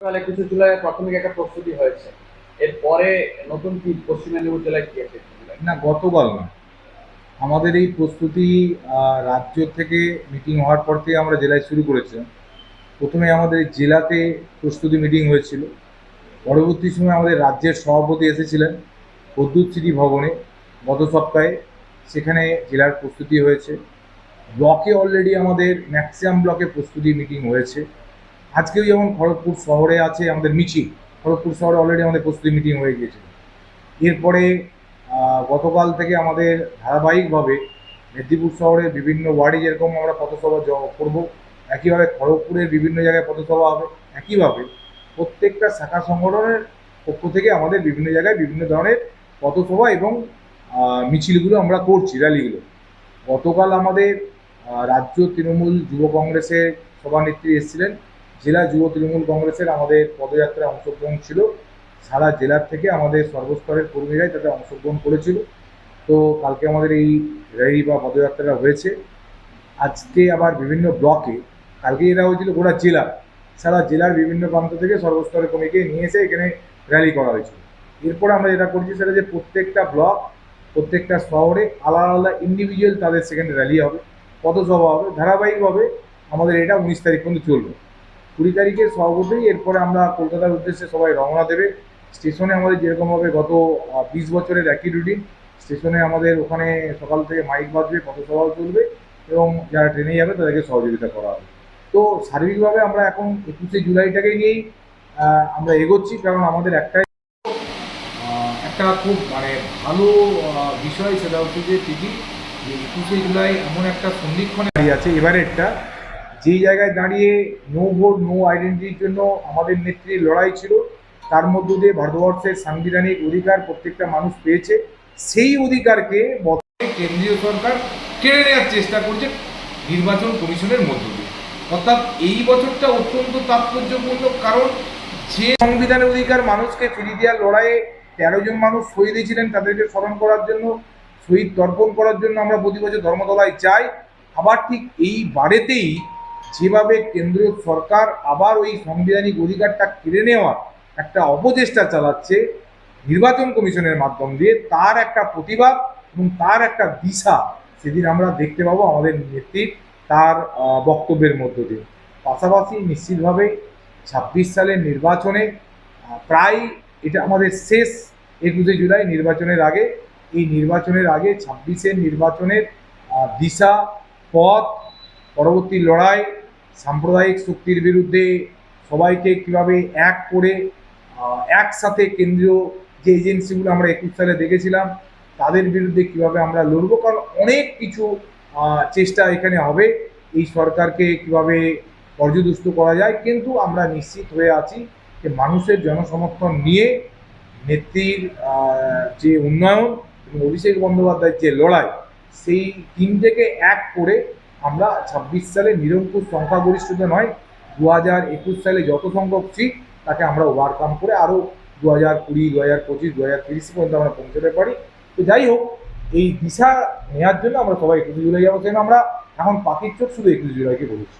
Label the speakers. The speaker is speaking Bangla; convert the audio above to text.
Speaker 1: গতকাল একুশে জুলাই প্রাথমিক একটা প্রস্তুতি হয়েছে। এরপরে নতুন কি পশ্চিম মেদিনীপুর জেলায় কি আছে?
Speaker 2: না, গতকাল না। আমাদের এই প্রস্তুতি রাজ্য থেকে মিটিং হওয়ার পর থেকে আমরা জেলায় শুরু করেছিলাম। প্রথমে আমাদের জেলাতে প্রস্তুতি মিটিং হয়েছিল। পরবর্তী সময় আমাদের রাজ্যের সভাপতি এসেছিলেন প্রদ্যুৎ স্মৃতি ভবনে গত সপ্তাহে। সেখানে জেলার প্রস্তুতি হয়েছে। ব্লকে অলরেডি আমাদের ম্যাক্সিমাম ব্লকে প্রস্তুতি মিটিং হয়েছে। আজকেও যেমন খড়গপুর শহরে আছে আমাদের মিছিল, খড়গপুর শহরে অলরেডি আমাদের প্রস্তুতি মিটিং হয়ে গিয়েছে এরপরে গতকাল থেকে আমাদের ধারাবাহিকভাবে মেদিনীপুর শহরে বিভিন্ন ওয়ার্ডে যেরকম আমরা পথসভা করব, একইভাবে খড়গপুরের বিভিন্ন জায়গায় পথসভা হবে, একইভাবে প্রত্যেকটা শাখা সংগঠনের পক্ষ থেকে আমাদের বিভিন্ন জায়গায় বিভিন্ন ধরনের পথসভা এবং মিছিলগুলো আমরা করছি র্যালিগুলো গতকাল আমাদের রাজ্য তৃণমূল যুব কংগ্রেসের সভানেত্রী এসেছিলেন জেলা যুব তৃণমূল কংগ্রেসের আমাদের পদযাত্রায় অংশগ্রহণ ছিল। সারা জেলার থেকে আমাদের সর্বস্তরের কর্মীরাই তাতে অংশগ্রহণ করেছিল। তো কালকে আমাদের এই র্যালি বা পদযাত্রাটা হয়েছে। আজকে আবার বিভিন্ন ব্লকে, কালকে এরা হয়েছিল গোটা জেলা, সারা জেলার বিভিন্ন প্রান্ত থেকে সর্বস্তরের কর্মীকে নিয়ে এসে এখানে র্যালি করা হয়েছিল। এরপরে আমরা যেটা করছি সেটা যে প্রত্যেকটা ব্লক, প্রত্যেকটা শহরে আলাদা আলাদা ইন্ডিভিজুয়াল তাদের সেখানে র্যালি হবে, পথসভা হবে, ধারাবাহিকভাবে আমাদের এটা উনিশ তারিখ পর্যন্ত চলবে। কুড়ি তারিখে সভাপতি, এরপরে আমরা কলকাতার উদ্দেশ্যে সবাই রওনা দেবে। স্টেশনে আমাদের যেরকমভাবে গত বিশ বছরের একই রুটিন স্টেশনে আমাদের ওখানে সকাল থেকে মাইক বাজবে, পথসভাও চলবে এবং যারা ট্রেনে যাবে তাদেরকে সহযোগিতা করা হবে। তো সার্বিকভাবে আমরা এখন একুশে জুলাইটাকে নিয়েই আমরা এগোচ্ছি, কারণ আমাদের একটাই একটা খুব মানে ভালো বিষয়, সেটা হচ্ছে যে ঠিকই যে একুশে জুলাই এমন একটা সন্ধিক্ষণে আছে, এবারেরটা। যেই জায়গায় দাঁড়িয়ে নো ভোট নো আইডেন্টিটির জন্য আমাদের নেত্রীর লড়াই ছিল, তার মধ্য দিয়ে ভারতবর্ষের সাংবিধানিক অধিকার প্রত্যেকটা মানুষ পেয়েছে। সেই অধিকারকে কেন্দ্রীয় সরকার কেড়ে নেওয়ার চেষ্টা করছে নির্বাচন কমিশনের মধ্য দিয়ে। অর্থাৎ এই বছরটা অত্যন্ত তাৎপর্যপূর্ণ, কারণ যে সংবিধানের অধিকার মানুষকে ফিরিয়ে দেওয়ার লড়াইয়ে তেরো জন মানুষ শহীদ হয়েছিলেন তাদেরকে স্মরণ করার জন্য, শহীদ তর্পণ করার জন্য আমরা প্রতি বছর ধর্মতলায় যাই। আবার ঠিক এই বারেতেই যেভাবে কেন্দ্রীয় সরকার আবার ওই সাংবিধানিক অধিকারটা কেড়ে নেওয়ার একটা অপচেষ্টা চালাচ্ছে নির্বাচন কমিশনের মাধ্যম দিয়ে, তার একটা প্রতিবাদ এবং তার একটা দিশা সেদিন আমরা দেখতে পাবো আমাদের নেত্রীর তার বক্তব্যের মধ্য দিয়ে। পাশাপাশি নিশ্চিতভাবে ছাব্বিশ সালের নির্বাচনে প্রায় এটা আমাদের শেষ একুশে জুলাই নির্বাচনের আগে, এই নির্বাচনের আগে ছাব্বিশের নির্বাচনের দিশা, পথ, পরবর্তী লড়াই সাম্প্রদায়িক শক্তির বিরুদ্ধে সবাইকে কীভাবে এক করে একসাথে কেন্দ্রীয় যে এজেন্সিগুলো আমরা একুশ সালে দেখেছিলাম, তাদের বিরুদ্ধে কীভাবে আমরা লড়বো? কারণ অনেক কিছু চেষ্টা এখানে হবে। এই সরকারকে কীভাবে পর্যদুস্ত করা যায়? কিন্তু আমরা নিশ্চিত হয়ে আছি যে মানুষের জনসমর্থন নিয়ে নেত্রীর যে উন্নয়ন এবং অভিষেক বন্দ্যোপাধ্যায়ের যে লড়াই, সেই তিনটেকে এক করে আমরা ছাব্বিশ সালে নিরঙ্কুশ সংখ্যাগরিষ্ঠতা নয় দু হাজার একুশ সালে যত সংখ্যক সিট তাকে আমরা ওভারকাম করে আরও দু হাজার কুড়ি দু হাজার পঁচিশ দু হাজার তিরিশ পর্যন্ত আমরা পৌঁছতে পারি। তো যাই হোক, এই দিশা নেওয়ার জন্য আমরা সবাই একুশে জুলাই যাব। সেখানে আমরা এখন পাখির চোখ শুধু একুশে জুলাইকে বলেছি।